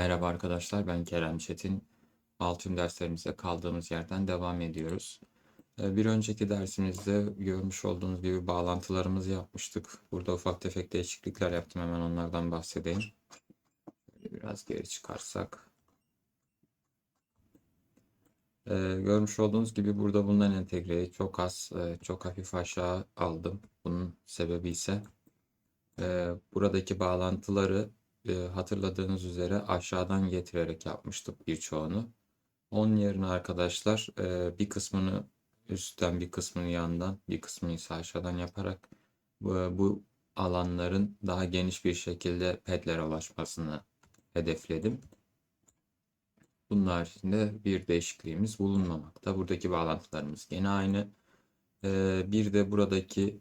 Merhaba arkadaşlar, ben Kerem Çetin. Altın derslerimize kaldığımız yerden devam ediyoruz. Ee, Bir önceki dersimizde görmüş olduğunuz gibi bağlantılarımızı yapmıştık. Burada ufak tefek değişiklikler yaptım, hemen onlardan bahsedeyim. Biraz geri çıkarsak. Ee, görmüş olduğunuz gibi burada bundan entegreyi çok az, e, çok hafif aşağı aldım. Bunun sebebi ise e, buradaki bağlantıları e, hatırladığınız üzere aşağıdan getirerek yapmıştık birçoğunu. Onun yerine arkadaşlar e, bir kısmını üstten bir kısmını yandan bir kısmını ise aşağıdan yaparak bu, bu alanların daha geniş bir şekilde pedlere ulaşmasını hedefledim. Bunun haricinde bir değişikliğimiz bulunmamakta. Buradaki bağlantılarımız gene aynı. E, bir de buradaki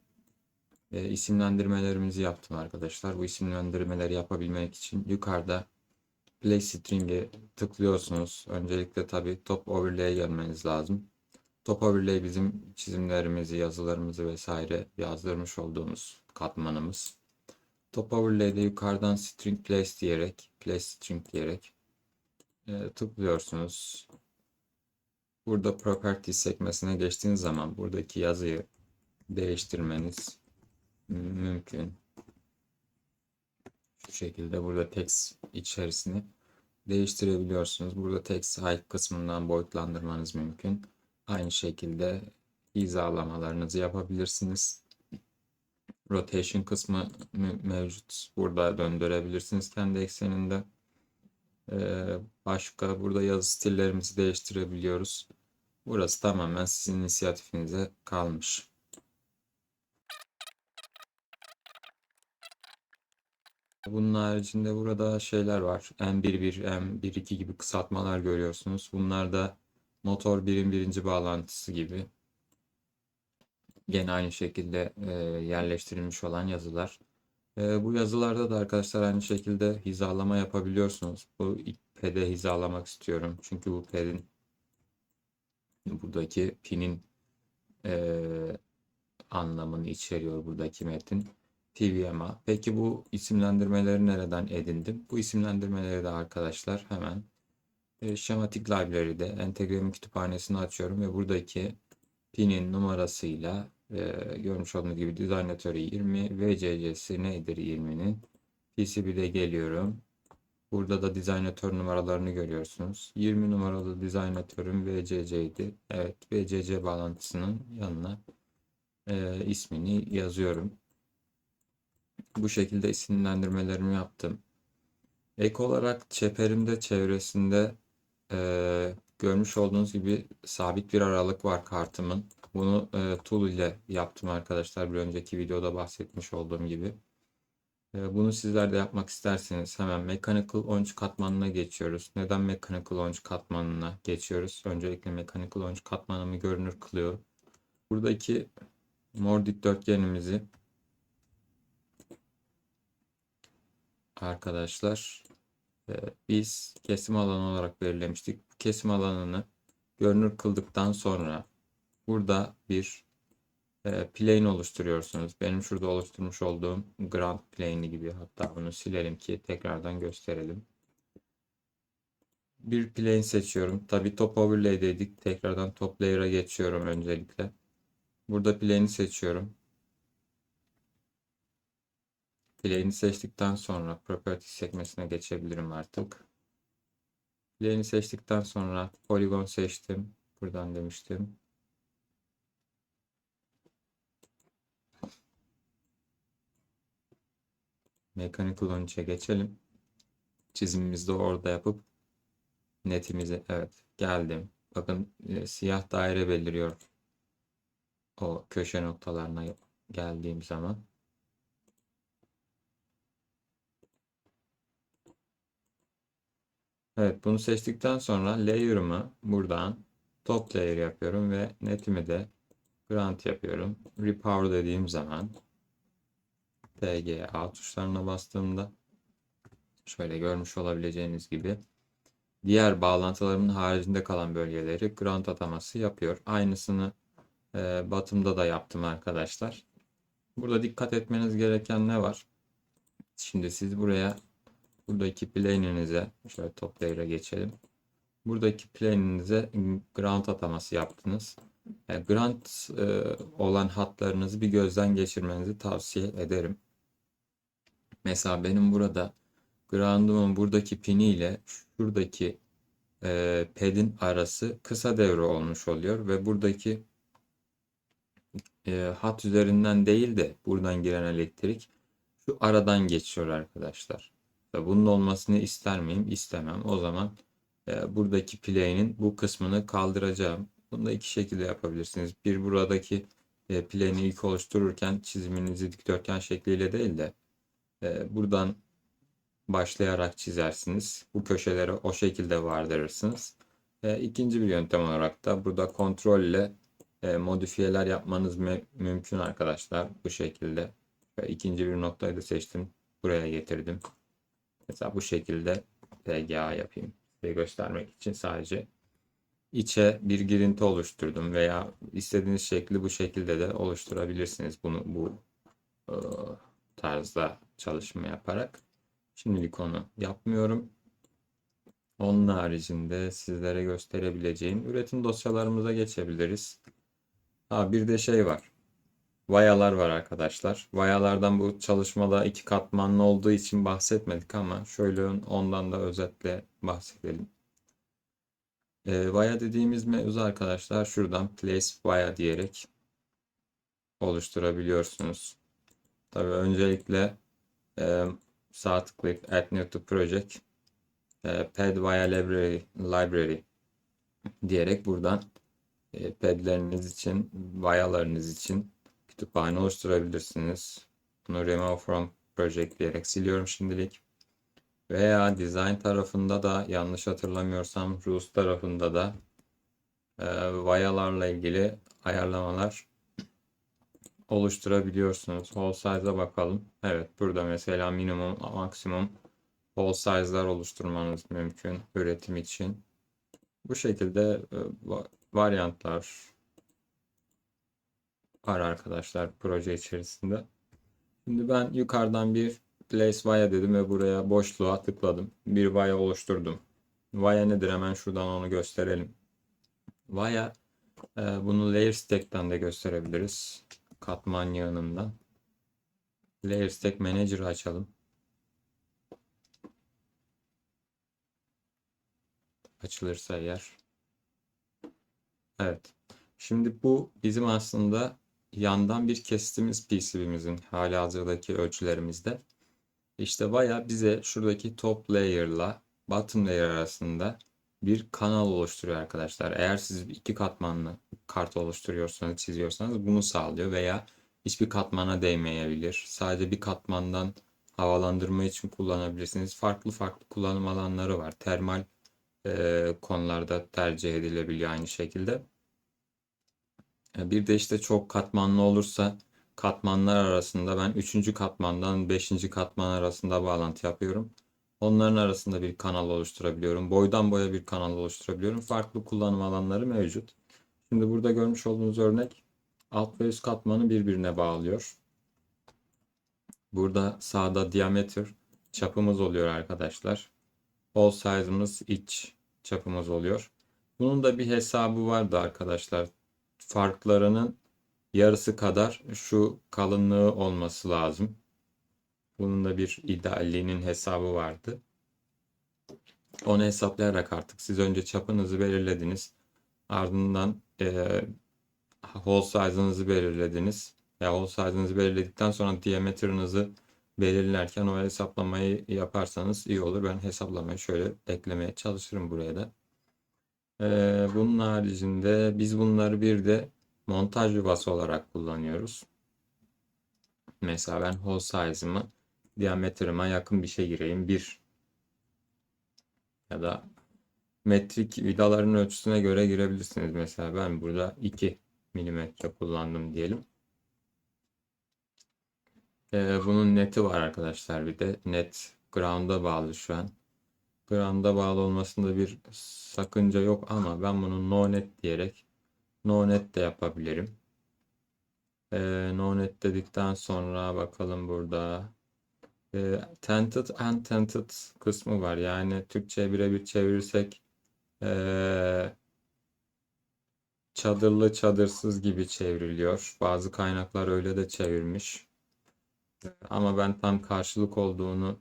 e, isimlendirmelerimizi yaptım arkadaşlar. Bu isimlendirmeleri yapabilmek için yukarıda Play String'e tıklıyorsunuz. Öncelikle tabi Top Overlay'e gelmeniz lazım. Top Overlay bizim çizimlerimizi, yazılarımızı vesaire yazdırmış olduğumuz katmanımız. Top Overlay'de yukarıdan String Place diyerek, Place String diyerek e, tıklıyorsunuz. Burada Properties sekmesine geçtiğiniz zaman buradaki yazıyı değiştirmeniz mümkün. Şu şekilde burada text içerisini değiştirebiliyorsunuz. Burada text height kısmından boyutlandırmanız mümkün. Aynı şekilde hizalamalarınızı yapabilirsiniz. Rotation kısmı mevcut. Burada döndürebilirsiniz kendi ekseninde. Ee, başka burada yazı stillerimizi değiştirebiliyoruz. Burası tamamen sizin inisiyatifinize kalmış. Bunun haricinde burada şeyler var. M11, M12 gibi kısaltmalar görüyorsunuz. Bunlar da motor birim birinci bağlantısı gibi. Gene aynı şekilde e, yerleştirilmiş olan yazılar. E, bu yazılarda da arkadaşlar aynı şekilde hizalama yapabiliyorsunuz. Bu ped'e hizalamak istiyorum. Çünkü bu ped'in buradaki pinin e, anlamını içeriyor buradaki metin. TVMA. Peki bu isimlendirmeleri nereden edindim? Bu isimlendirmeleri de arkadaşlar hemen e, Schematic Library'de entegremin kütüphanesini açıyorum ve buradaki pinin numarasıyla e, görmüş olduğunuz gibi Designator 20 VCC'si nedir 20'nin PCB'de geliyorum. Burada da Designator numaralarını görüyorsunuz. 20 numaralı Designator'un VCC'ydi. Evet VCC bağlantısının yanına e, ismini yazıyorum. Bu şekilde isimlendirmelerimi yaptım. Ek olarak çeperimde çevresinde e, görmüş olduğunuz gibi sabit bir aralık var kartımın. Bunu e, tool ile yaptım arkadaşlar. Bir önceki videoda bahsetmiş olduğum gibi. E, bunu sizler de yapmak isterseniz hemen Mechanical Launch katmanına geçiyoruz. Neden Mechanical Launch katmanına geçiyoruz? Öncelikle Mechanical Launch katmanımı görünür kılıyor. Buradaki mor dikdörtgenimizi arkadaşlar e, biz kesim alanı olarak belirlemiştik. Kesim alanını görünür kıldıktan sonra burada bir e, plane oluşturuyorsunuz. Benim şurada oluşturmuş olduğum ground plane'i gibi hatta bunu silelim ki tekrardan gösterelim. Bir plane seçiyorum. Tabi top overlay dedik. Tekrardan top layer'a geçiyorum öncelikle. Burada plane'i seçiyorum. Plane'i seçtikten sonra Properties sekmesine geçebilirim artık. Plane'i seçtikten sonra Polygon seçtim. Buradan demiştim. Mechanical Launch'e geçelim. Çizimimizi de orada yapıp netimizi evet geldim. Bakın e, siyah daire beliriyor. O köşe noktalarına geldiğim zaman. Evet bunu seçtikten sonra layer'ımı buradan top layer yapıyorum ve netimi de grant yapıyorum. Repower dediğim zaman TGA tuşlarına bastığımda şöyle görmüş olabileceğiniz gibi diğer bağlantılarımın haricinde kalan bölgeleri grant ataması yapıyor. Aynısını e, bottom'da da yaptım arkadaşlar. Burada dikkat etmeniz gereken ne var? Şimdi siz buraya buradaki plane'inize şöyle top layer'a geçelim. Buradaki plane'inize ground ataması yaptınız. Yani ground e, olan hatlarınızı bir gözden geçirmenizi tavsiye ederim. Mesela benim burada ground'umun buradaki pini ile şuradaki e, pad'in arası kısa devre olmuş oluyor ve buradaki e, hat üzerinden değil de buradan giren elektrik şu aradan geçiyor arkadaşlar. Bunun olmasını ister miyim? İstemem. O zaman e, buradaki play'nin bu kısmını kaldıracağım. Bunu da iki şekilde yapabilirsiniz. Bir buradaki e, play'ini ilk oluştururken çiziminizi dikdörtgen şekliyle değil de e, buradan başlayarak çizersiniz. Bu köşeleri o şekilde vardırırsınız. E, ikinci bir yöntem olarak da burada kontrol ile e, modifiyeler yapmanız mü- mümkün arkadaşlar. Bu şekilde. Ve ikinci bir noktayı da seçtim. Buraya getirdim. Mesela bu şekilde PGA yapayım. Size göstermek için sadece içe bir girinti oluşturdum veya istediğiniz şekli bu şekilde de oluşturabilirsiniz. Bunu bu e, tarzda çalışma yaparak. Şimdilik onu yapmıyorum. Onun haricinde sizlere gösterebileceğim üretim dosyalarımıza geçebiliriz. Ha bir de şey var. Vayalar var arkadaşlar. Vayalardan bu çalışmada iki katmanlı olduğu için bahsetmedik ama şöyle ondan da özetle bahsedelim. E, vaya dediğimiz mevzu arkadaşlar şuradan place vaya diyerek oluşturabiliyorsunuz. Tabii öncelikle e, sağ tıklayıp add new to project e, pad via library, library diyerek buradan e, padleriniz için, vayalarınız için kütüphane oluşturabilirsiniz. Bunu remove from project diyerek siliyorum şimdilik. Veya design tarafında da yanlış hatırlamıyorsam rules tarafında da e, vayalarla ilgili ayarlamalar oluşturabiliyorsunuz. Whole size'a bakalım. Evet burada mesela minimum, maksimum whole size'lar oluşturmanız mümkün üretim için. Bu şekilde e, varyantlar var arkadaşlar proje içerisinde. Şimdi ben yukarıdan bir place via dedim ve buraya boşluğa tıkladım. Bir via oluşturdum. Via nedir hemen şuradan onu gösterelim. Via e, bunu layer stack'ten de gösterebiliriz. Katman yığınından. Layer stack manager'ı açalım. Açılırsa eğer. Evet. Şimdi bu bizim aslında yandan bir kestiğimiz PCB'mizin hali hazırdaki ölçülerimizde. İşte baya bize şuradaki top layer'la bottom layer arasında bir kanal oluşturuyor arkadaşlar. Eğer siz iki katmanlı kart oluşturuyorsanız, çiziyorsanız bunu sağlıyor veya hiçbir katmana değmeyebilir. Sadece bir katmandan havalandırma için kullanabilirsiniz. Farklı farklı kullanım alanları var. Termal e, konularda tercih edilebiliyor aynı şekilde. E, bir de işte çok katmanlı olursa katmanlar arasında ben 3. katmandan 5. katman arasında bağlantı yapıyorum. Onların arasında bir kanal oluşturabiliyorum. Boydan boya bir kanal oluşturabiliyorum. Farklı kullanım alanları mevcut. Şimdi burada görmüş olduğunuz örnek alt ve üst katmanı birbirine bağlıyor. Burada sağda diameter çapımız oluyor arkadaşlar. All size'ımız iç çapımız oluyor. Bunun da bir hesabı vardı arkadaşlar. Farklarının yarısı kadar şu kalınlığı olması lazım. Bunun da bir idealliğinin hesabı vardı. Onu hesaplayarak artık siz önce çapınızı belirlediniz. Ardından e, hole size'ınızı belirlediniz. Ya hole size'ınızı belirledikten sonra diameter'ınızı belirlerken o hesaplamayı yaparsanız iyi olur. Ben hesaplamayı şöyle eklemeye çalışırım buraya da. Ee, bunun haricinde biz bunları bir de montaj yuvası olarak kullanıyoruz. Mesela ben hole size'ımı diametrime yakın bir şey gireyim. 1 ya da metrik vidaların ölçüsüne göre girebilirsiniz. Mesela ben burada 2 milimetre kullandım diyelim. Ee, bunun neti var arkadaşlar bir de. Net ground'a bağlı şu an. Ground'a bağlı olmasında bir sakınca yok ama ben bunu no net diyerek no net de yapabilirim. Ee, no net dedikten sonra bakalım burada e, tented and tented kısmı var. Yani Türkçe'ye birebir çevirirsek e, çadırlı çadırsız gibi çevriliyor. Bazı kaynaklar öyle de çevirmiş. Ama ben tam karşılık olduğunu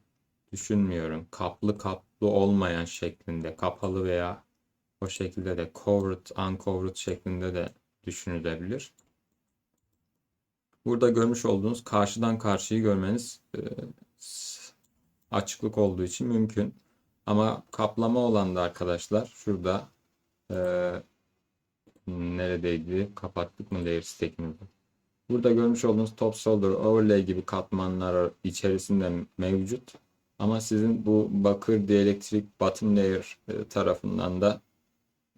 düşünmüyorum. Kaplı kaplı olmayan şeklinde, kapalı veya o şekilde de covered, uncovered şeklinde de düşünülebilir. Burada görmüş olduğunuz karşıdan karşıyı görmeniz e, açıklık olduğu için mümkün. Ama kaplama olan da arkadaşlar şurada e, neredeydi? Kapattık mı layer stack'imizi? Burada görmüş olduğunuz top solder, overlay gibi katmanlar içerisinde mevcut. Ama sizin bu bakır dielektrik bottom layer e, tarafından da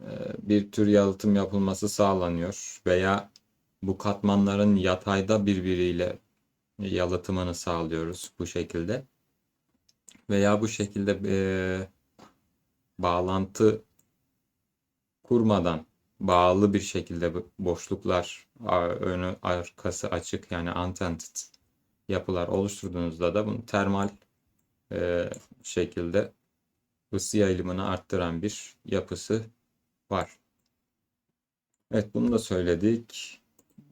e, bir tür yalıtım yapılması sağlanıyor. Veya bu katmanların yatayda birbiriyle yalıtımını sağlıyoruz bu şekilde. Veya bu şekilde e, bağlantı kurmadan bağlı bir şekilde boşluklar önü arkası açık yani untented yapılar oluşturduğunuzda da bunu termal e, şekilde ısı yayılımını arttıran bir yapısı var. Evet bunu da söyledik.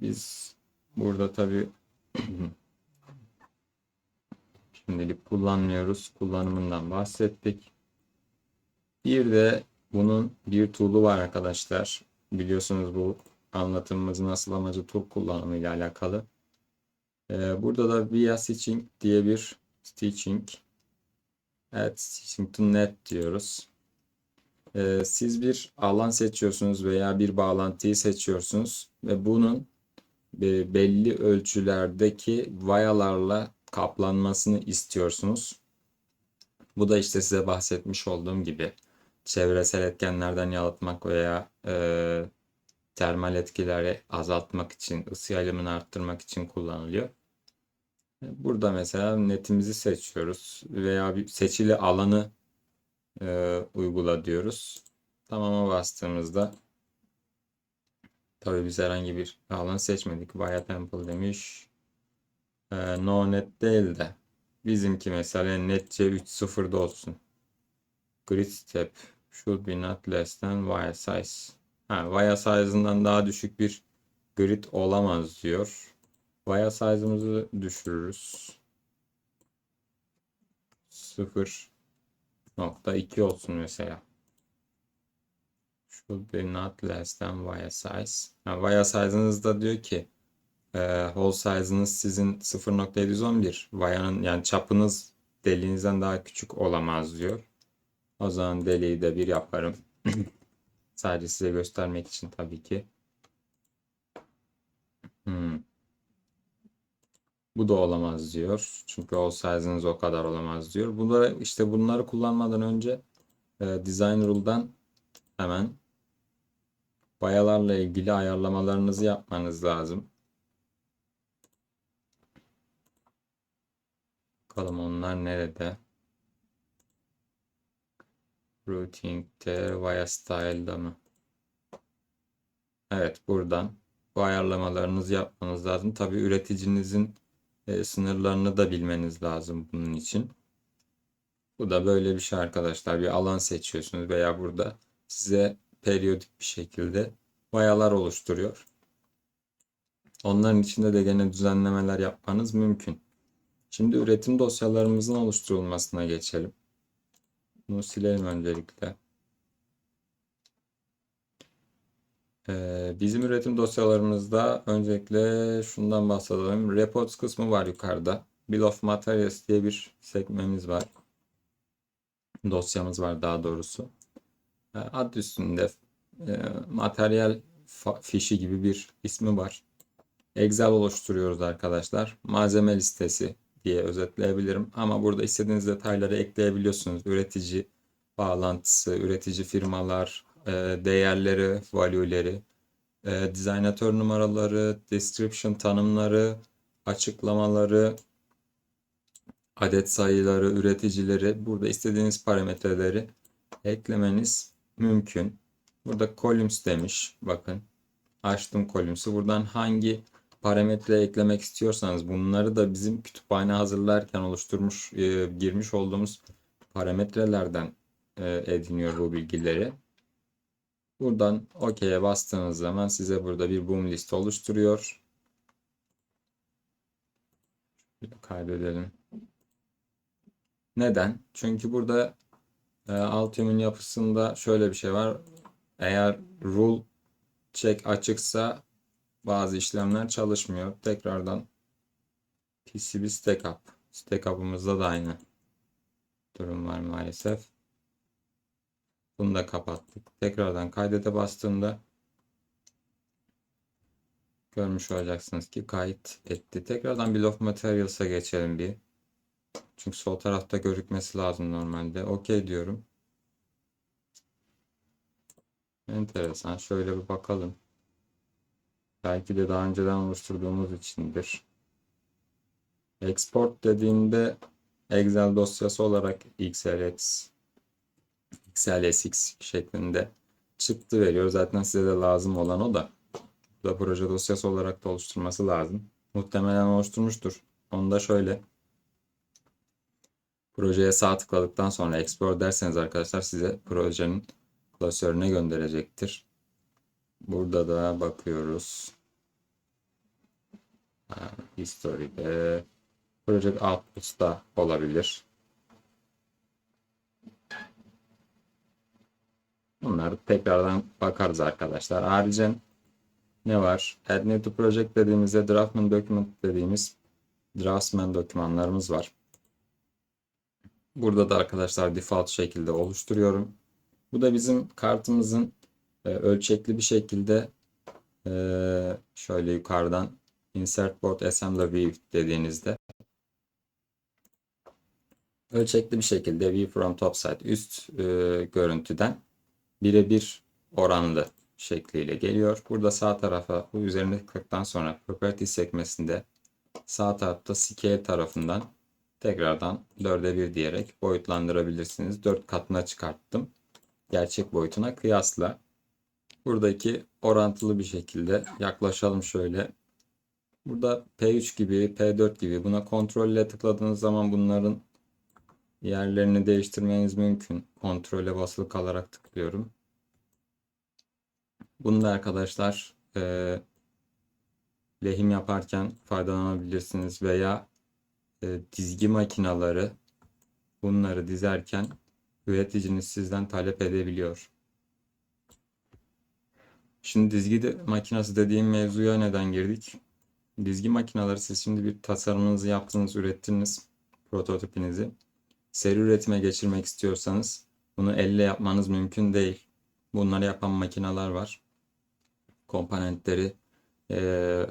Biz burada tabii şimdilik kullanmıyoruz. Kullanımından bahsettik. Bir de bunun bir tool'u var arkadaşlar. Biliyorsunuz bu anlatımımızın asıl amacı tool kullanımı ile alakalı. Ee, burada da via stitching diye bir stitching evet to net diyoruz. Ee, siz bir alan seçiyorsunuz veya bir bağlantıyı seçiyorsunuz ve bunun e, belli ölçülerdeki vayalarla kaplanmasını istiyorsunuz. Bu da işte size bahsetmiş olduğum gibi çevresel etkenlerden yalıtmak veya e, termal etkileri azaltmak için, ısı yayılımını arttırmak için kullanılıyor. Burada mesela netimizi seçiyoruz veya bir seçili alanı e, uygula diyoruz. Tamama bastığımızda tabii biz herhangi bir alan seçmedik. Via Temple demiş. E, no net değil de bizimki mesela netçe 3.0'da olsun. Grid step should be not less than wire size. Ha, wire size'ından daha düşük bir grid olamaz diyor. Wire size'ımızı düşürürüz. 0.2 olsun mesela. Should be not less than wire size. Ha, wire size'ınızda diyor ki e, hole size'ınız sizin 0.711. Wire'ın yani çapınız deliğinizden daha küçük olamaz diyor. O zaman deliği de bir yaparım. Sadece size göstermek için tabii ki. Hmm. Bu da olamaz diyor. Çünkü o size'ınız o kadar olamaz diyor. Bunları işte bunları kullanmadan önce e, Design Rule'dan hemen bayalarla ilgili ayarlamalarınızı yapmanız lazım. Bakalım onlar nerede? Routing'de Via Style'da mı? Evet buradan bu ayarlamalarınızı yapmanız lazım. Tabii üreticinizin e, sınırlarını da bilmeniz lazım bunun için. Bu da böyle bir şey arkadaşlar. Bir alan seçiyorsunuz veya burada size periyodik bir şekilde vayalar oluşturuyor. Onların içinde de gene düzenlemeler yapmanız mümkün. Şimdi üretim dosyalarımızın oluşturulmasına geçelim. Bunu silelim öncelikle. Ee, bizim üretim dosyalarımızda öncelikle şundan bahsedelim. Reports kısmı var yukarıda. Bill of Materials diye bir sekmemiz var. Dosyamız var daha doğrusu. Ee, Ad üstünde e, materyal fişi gibi bir ismi var. Excel oluşturuyoruz arkadaşlar. Malzeme listesi diye özetleyebilirim. Ama burada istediğiniz detayları ekleyebiliyorsunuz. Üretici bağlantısı, üretici firmalar, e, değerleri, value'leri, e, dizaynatör numaraları, description tanımları, açıklamaları, adet sayıları, üreticileri, burada istediğiniz parametreleri eklemeniz mümkün. Burada columns demiş. Bakın açtım columns'u. Buradan hangi parametre eklemek istiyorsanız bunları da bizim kütüphane hazırlarken oluşturmuş, e, girmiş olduğumuz parametrelerden e, ediniyor bu bilgileri. Buradan OK'ye bastığınız zaman size burada bir boom list oluşturuyor. Şöyle kaydedelim. Neden? Çünkü burada e, Altium'un yapısında şöyle bir şey var. Eğer rule check açıksa bazı işlemler çalışmıyor. Tekrardan PCB stackup. Stackup'ımızda da aynı durum var maalesef. Bunu da kapattık. Tekrardan kaydete bastığımda görmüş olacaksınız ki kayıt etti. Tekrardan Bill of Materials'a geçelim bir. Çünkü sol tarafta gözükmesi lazım normalde. OK diyorum. Enteresan. Şöyle bir bakalım. Belki de daha önceden oluşturduğumuz içindir. Export dediğinde Excel dosyası olarak XLX, XLSX şeklinde çıktı veriyor. Zaten size de lazım olan o da. Bu da proje dosyası olarak da oluşturması lazım. Muhtemelen oluşturmuştur. Onu da şöyle projeye sağ tıkladıktan sonra export derseniz arkadaşlar size projenin klasörüne gönderecektir. Burada da bakıyoruz. History'de Project Outputs'ta olabilir. Bunları tekrardan bakarız arkadaşlar. Ayrıca ne var? Add New to Project dediğimizde Draftman Document dediğimiz Draftsman dokümanlarımız var. Burada da arkadaşlar default şekilde oluşturuyorum. Bu da bizim kartımızın e, ölçekli bir şekilde e, şöyle yukarıdan Insert Board Assembly View dediğinizde ölçekli bir şekilde View from Top Side üst e, görüntüden birebir oranlı şekliyle geliyor. Burada sağ tarafa bu üzerine tıkladıktan sonra Properties sekmesinde sağ tarafta Scale tarafından tekrardan 4'e 1 diyerek boyutlandırabilirsiniz. 4 katına çıkarttım. Gerçek boyutuna kıyasla. Buradaki orantılı bir şekilde yaklaşalım şöyle. Burada P3 gibi, P4 gibi buna kontrol ile tıkladığınız zaman bunların yerlerini değiştirmeniz mümkün. Kontrole basılı kalarak tıklıyorum. Bunda arkadaşlar e, lehim yaparken faydalanabilirsiniz veya e, dizgi makinaları bunları dizerken üreticiniz sizden talep edebiliyor. Şimdi dizgi de, makinası dediğim mevzuya neden girdik? Dizgi makineleri siz şimdi bir tasarımınızı yaptınız, ürettiniz prototipinizi. Seri üretime geçirmek istiyorsanız bunu elle yapmanız mümkün değil. Bunları yapan makineler var. Komponentleri e,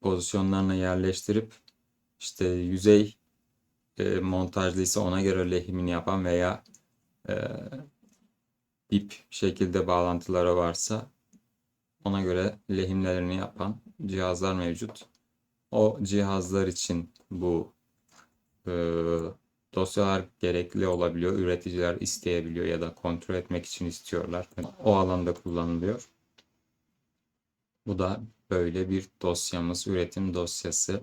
pozisyonlarına yerleştirip işte yüzey e, montajlıysa ona göre lehimini yapan veya e, dip şekilde bağlantıları varsa ona göre lehimlerini yapan cihazlar mevcut. O cihazlar için bu e, dosyalar gerekli olabiliyor. Üreticiler isteyebiliyor ya da kontrol etmek için istiyorlar. O alanda kullanılıyor. Bu da böyle bir dosyamız, üretim dosyası.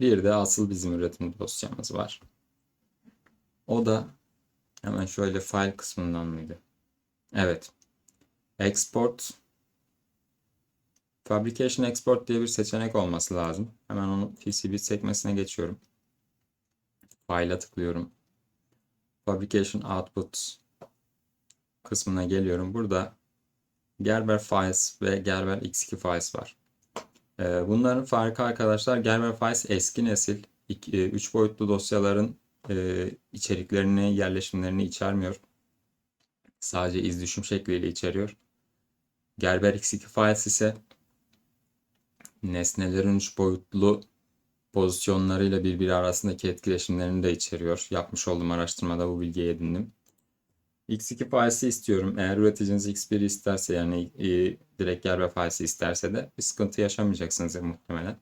Bir de asıl bizim üretim dosyamız var. O da hemen şöyle file kısmından mıydı? Evet. Export Fabrication Export diye bir seçenek olması lazım. Hemen onu PCB sekmesine geçiyorum. File'a tıklıyorum. Fabrication Output kısmına geliyorum. Burada Gerber Files ve Gerber X2 Files var. Ee, bunların farkı arkadaşlar Gerber Files eski nesil 3 e, boyutlu dosyaların e, içeriklerini, yerleşimlerini içermiyor. Sadece iz düşüm şekliyle içeriyor. Gerber X2 Files ise nesnelerin 3 boyutlu pozisyonlarıyla birbiri arasındaki etkileşimlerini de içeriyor. Yapmış olduğum araştırmada bu bilgiyi edindim. X2 filesi istiyorum. Eğer üreticiniz X1 isterse yani e, direkt Gerber filesi isterse de bir sıkıntı yaşamayacaksınız muhtemelen.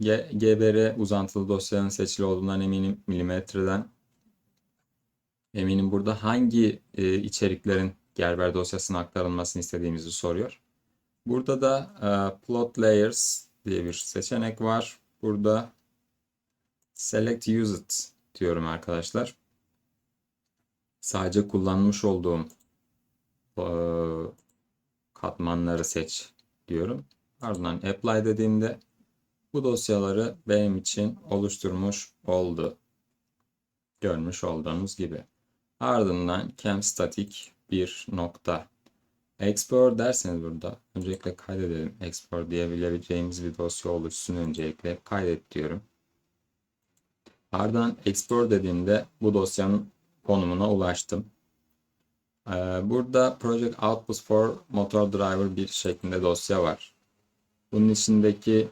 G GBR uzantılı dosyanın seçili olduğundan eminim milimetreden. Eminim burada hangi e, içeriklerin Gerber dosyasına aktarılmasını istediğimizi soruyor. Burada da e, plot layers diye bir seçenek var. Burada Select Used diyorum arkadaşlar. Sadece kullanmış olduğum eee, katmanları seç diyorum. Ardından Apply dediğimde bu dosyaları benim için oluşturmuş oldu. Görmüş olduğunuz gibi. Ardından ChemStatic bir nokta. Export derseniz burada öncelikle kaydedelim. Export diyebileceğimiz bir dosya oluşsun öncelikle. Kaydet diyorum. Ardından export dediğimde bu dosyanın konumuna ulaştım. Ee, Burada Project Output for Motor Driver bir şeklinde dosya var. Bunun içindeki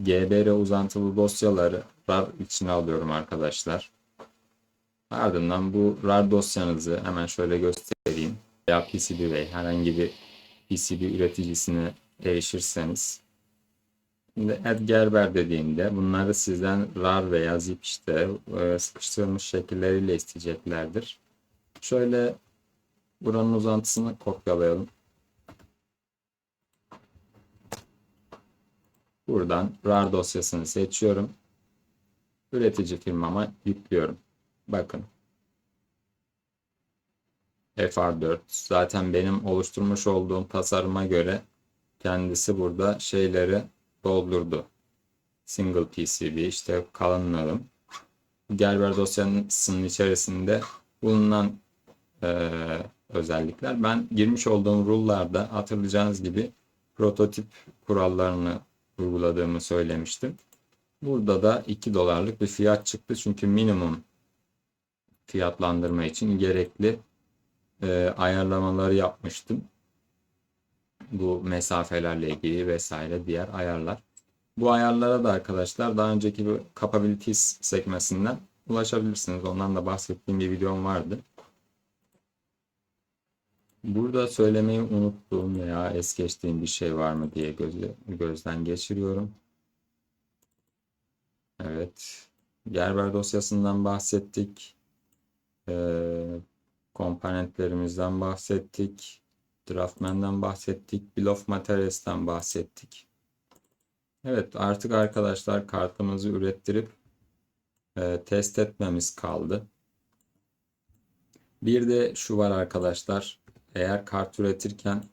GBR uzantılı dosyaları RAR içine alıyorum arkadaşlar. Ardından bu RAR dosyanızı hemen şöyle göstereyim. Veya PCBWay herhangi bir PCB üreticisine erişirseniz. Şimdi add Gerber dediğimde bunları sizden RAR veya zip işte e, sıkıştırılmış şekilleriyle isteyeceklerdir. Şöyle buranın uzantısını kopyalayalım. Buradan RAR dosyasını seçiyorum. Üretici firmama yüklüyorum. Bakın. FR4 zaten benim oluşturmuş olduğum tasarıma göre kendisi burada şeyleri doldurdu. Single PCB işte kalınlığım. Gerber dosyasının içerisinde bulunan eee, özellikler. Ben girmiş olduğum rule'larda hatırlayacağınız gibi prototip kurallarını uyguladığımı söylemiştim. Burada da 2 dolarlık bir fiyat çıktı. Çünkü minimum fiyatlandırma için gerekli e, ayarlamaları yapmıştım. Bu mesafelerle ilgili vesaire diğer ayarlar. Bu ayarlara da arkadaşlar daha önceki bu capabilities sekmesinden ulaşabilirsiniz. Ondan da bahsettiğim bir videom vardı. Burada söylemeyi unuttuğum veya es geçtiğim bir şey var mı diye gözden geçiriyorum. Evet. Gerber dosyasından bahsettik. Ee, komponentlerimizden bahsettik. Draftman'dan bahsettik. Bill of Materials'tan bahsettik. Evet artık arkadaşlar kartımızı ürettirip e, test etmemiz kaldı. Bir de şu var arkadaşlar. Eğer kart üretirken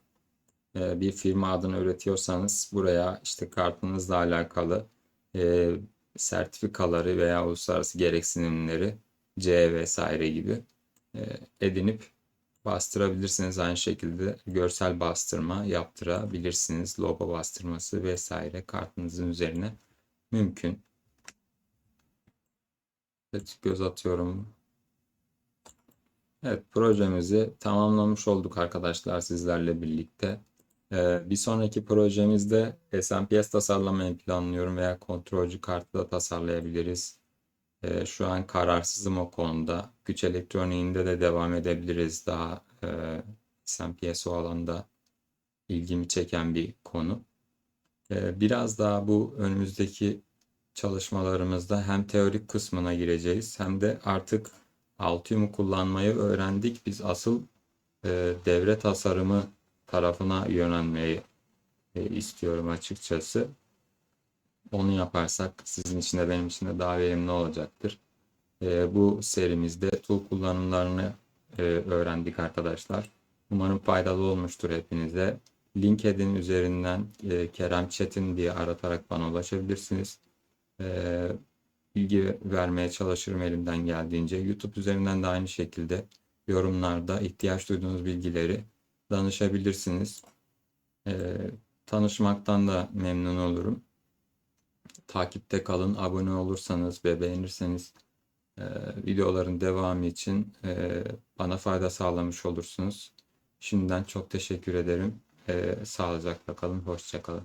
e, bir firma adını üretiyorsanız buraya işte kartınızla alakalı e, sertifikaları veya uluslararası gereksinimleri C vesaire gibi edinip bastırabilirsiniz. Aynı şekilde görsel bastırma yaptırabilirsiniz. Logo bastırması vesaire kartınızın üzerine mümkün. Evet, göz atıyorum. Evet, projemizi tamamlamış olduk arkadaşlar sizlerle birlikte. Ee, bir sonraki projemizde SMPS tasarlamayı planlıyorum veya kontrolcü kartı da tasarlayabiliriz. Ee, şu an kararsızım o konuda. Güç elektroniğinde de devam edebiliriz. Daha e, o alanda ilgimi çeken bir konu. Ee, biraz daha bu önümüzdeki çalışmalarımızda hem teorik kısmına gireceğiz hem de artık Altium'u kullanmayı öğrendik. Biz asıl e, devre tasarımı tarafına yönelmeyi e, istiyorum açıkçası. Onu yaparsak sizin için de benim için de daha verimli olacaktır. E, bu serimizde tool kullanımlarını e, öğrendik arkadaşlar. Umarım faydalı olmuştur hepinize. LinkedIn üzerinden e, Kerem Çetin diye aratarak bana ulaşabilirsiniz. E, bilgi vermeye çalışırım elimden geldiğince. YouTube üzerinden de aynı şekilde yorumlarda ihtiyaç duyduğunuz bilgileri danışabilirsiniz. Ee, tanışmaktan da memnun olurum. Takipte kalın, abone olursanız ve beğenirseniz e, videoların devamı için e, bana fayda sağlamış olursunuz. Şimdiden çok teşekkür ederim. E, sağlıcakla kalın, hoşça kalın.